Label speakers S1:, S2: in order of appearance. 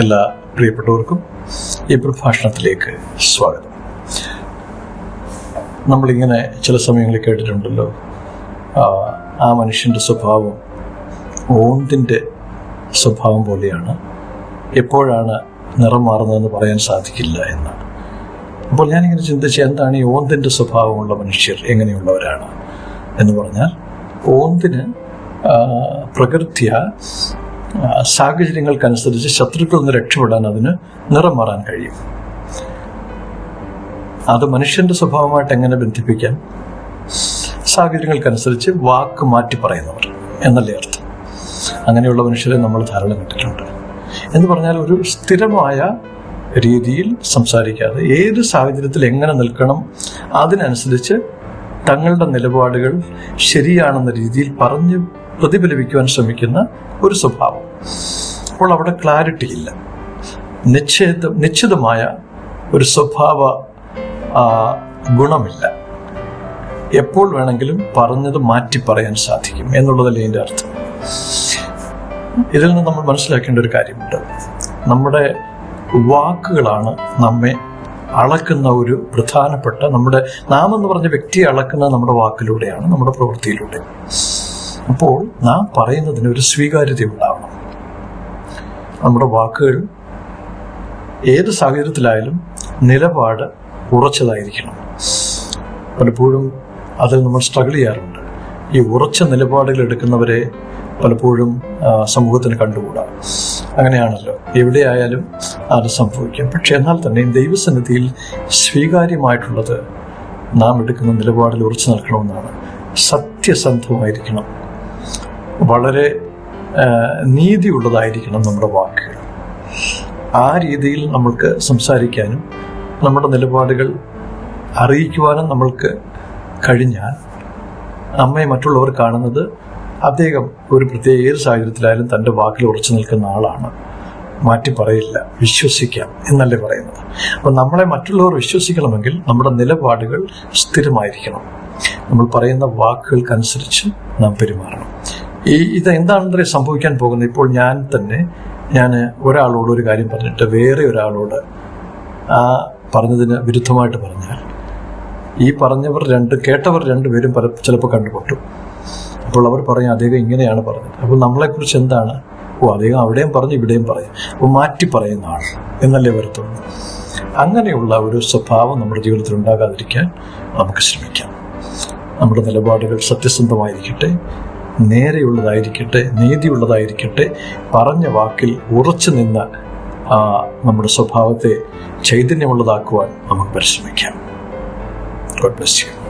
S1: എല്ലാ പ്രിയപ്പെട്ടവർക്കും ഈ പ്രഭാഷണത്തിലേക്ക് സ്വാഗതം. നമ്മളിങ്ങനെ ചില സമയങ്ങളിൽ കേട്ടിട്ടുണ്ടല്ലോ ആ, മനുഷ്യന്റെ സ്വഭാവം ഓന്തിന്റെ സ്വഭാവം പോലെയാണ്. എപ്പോഴാണ് നിറം മാറുന്നതെന്ന് പറയാൻ സാധിക്കില്ല എന്നാണ്. അപ്പോൾ ഞാനിങ്ങനെ ചിന്തിച്ച് എന്താണ് ഈ ഓന്തിന്റെ സ്വഭാവമുള്ള മനുഷ്യർ എങ്ങനെയുള്ളവരാണ് എന്ന് പറഞ്ഞാൽ ഓന്തിന് പ്രകൃതിയ സാഹചര്യങ്ങൾക്കനുസരിച്ച് ശത്രുക്കളിൽ നിന്ന് രക്ഷപ്പെടാൻ അതിന് നിറം മാറാൻ കഴിയും. അത് മനുഷ്യന്റെ സ്വഭാവമായിട്ട് എങ്ങനെ ബന്ധിപ്പിക്കാം? സാഹചര്യങ്ങൾക്കനുസരിച്ച് വാക്ക് മാറ്റി പറയുന്നവർ എന്നല്ലേ അർത്ഥം. അങ്ങനെയുള്ള മനുഷ്യരെ നമ്മൾ ധാരാളം കണ്ടിട്ടുണ്ട്. എന്ന് പറഞ്ഞാൽ ഒരു സ്ഥിരമായ രീതിയിൽ സംസാരിക്കാതെ ഏത് സാഹചര്യത്തിൽ എങ്ങനെ നിൽക്കണം അതിനനുസരിച്ച് തങ്ങളുടെ നിലപാടുകൾ ശരിയാണെന്ന രീതിയിൽ പറഞ്ഞ് പ്രതിഫലിപ്പിക്കുവാൻ ശ്രമിക്കുന്ന ഒരു സ്വഭാവം. അപ്പോൾ അവിടെ ക്ലാരിറ്റി ഇല്ല. നിശ്ചിത നിശ്ചിതമായ ഒരു സ്വഭാവ ഗുണമില്ല. എപ്പോൾ വേണമെങ്കിലും പറഞ്ഞത് മാറ്റി പറയാൻ സാധിക്കും എന്നുള്ളതല്ലേ ഇതിന്റെ അർത്ഥം. ഇതിൽ നിന്ന് നമ്മൾ മനസ്സിലാക്കേണ്ട ഒരു കാര്യമുണ്ട്. നമ്മുടെ വാക്കുകളാണ് നമ്മെ അളക്കുന്ന ഒരു പ്രധാനപ്പെട്ട നമ്മുടെ നാം എന്ന് പറഞ്ഞ വ്യക്തിയെ അളക്കുന്ന നമ്മുടെ വാക്കിലൂടെയാണ് നമ്മുടെ പ്രവൃത്തിയിലൂടെ. അപ്പോൾ നാം പറയുന്നതിന് ഒരു സ്വീകാര്യത ഉണ്ടാവണം നമ്മുടെ വാക്കുകൾ ഏത് സാഹചര്യത്തിലായാലും നിലപാട് ഉറച്ചതായിരിക്കണം. പലപ്പോഴും അതിൽ നമ്മൾ സ്ട്രഗിൾ ചെയ്യാറുണ്ട്. ഈ ഉറച്ച നിലപാടുകൾ എടുക്കുന്നവരെ പലപ്പോഴും സമൂഹത്തിന് കണ്ടുകൂടാ. അങ്ങനെയാണല്ലോ. എവിടെയായാലും അത് സംഭവിക്കാം. പക്ഷെ എന്നാൽ തന്നെ ദൈവസന്നിധിയിൽ സ്വീകാര്യമായിട്ടുള്ളത് നാം എടുക്കുന്ന നിലപാടിൽ ഉറച്ചു നിൽക്കണമെന്നാണ്. സത്യസന്ധമായിരിക്കണം. വളരെ നീതിയുള്ളതായിരിക്കണം നമ്മുടെ വാക്കുകൾ. ആ രീതിയിൽ നമ്മൾക്ക് സംസാരിക്കാനും നമ്മുടെ നിലപാടുകൾ അറിയിക്കുവാനും നമ്മൾക്ക് കഴിഞ്ഞാൽ നമ്മെ മറ്റുള്ളവർ കാണുന്നത് അദ്ദേഹം ഒരു പ്രത്യേക ഏത് സാഹചര്യത്തിലായാലും തന്റെ വാക്കിൽ ഉറച്ചു നിൽക്കുന്ന ആളാണ്. മാറ്റി പറയില്ല വിശ്വസിക്കാം എന്നല്ലേ പറയുന്നത്. അപ്പം നമ്മളെ മറ്റുള്ളവർ വിശ്വസിക്കണമെങ്കിൽ നമ്മുടെ നിലപാടുകൾ സ്ഥിരമായിരിക്കണം. നമ്മൾ പറയുന്ന വാക്കുകൾക്കനുസരിച്ച് നാം പെരുമാറണം. ഈ ഇത് എന്താണെന്നറിയ സംഭവിക്കാൻ പോകുന്നത്? ഇപ്പോൾ ഞാൻ തന്നെ ഞാൻ ഒരാളോട് ഒരു കാര്യം പറഞ്ഞിട്ട് വേറെ ഒരാളോട് ആ പറഞ്ഞതിന് വിരുദ്ധമായിട്ട് പറഞ്ഞാൽ ഈ പറഞ്ഞവർ രണ്ട് കേട്ടവർ രണ്ടുപേരും പല ചിലപ്പോൾ കണ്ടുപൊട്ടും അപ്പോൾ അവർ പറയും അദ്ദേഹം ഇങ്ങനെയാണ് പറഞ്ഞത്. അപ്പോൾ നമ്മളെക്കുറിച്ച് എന്താണ്? ഓ അദ്ദേഹം അവിടെയും പറഞ്ഞു ഇവിടെയും പറയും അപ്പോൾ മാറ്റി പറയുന്ന ആൾ എന്നല്ലേ വരത്തുള്ളൂ. അങ്ങനെയുള്ള ഒരു സ്വഭാവം നമ്മുടെ ജീവിതത്തിൽ ഉണ്ടാകാതിരിക്കാൻ നമുക്ക് ശ്രമിക്കാം. നമ്മുടെ നിലപാടുകൾ സത്യസന്ധമായിരിക്കട്ടെ. നേരെയുള്ളതായിരിക്കട്ടെ നീതിയുള്ളതായിരിക്കട്ടെ പറഞ്ഞ വാക്കിൽ ഉറച്ചു നിന്ന് നമ്മുടെ സ്വഭാവത്തെ ചൈതന്യമുള്ളതാക്കുവാൻ നമുക്ക് പരിശ്രമിക്കാം. God bless you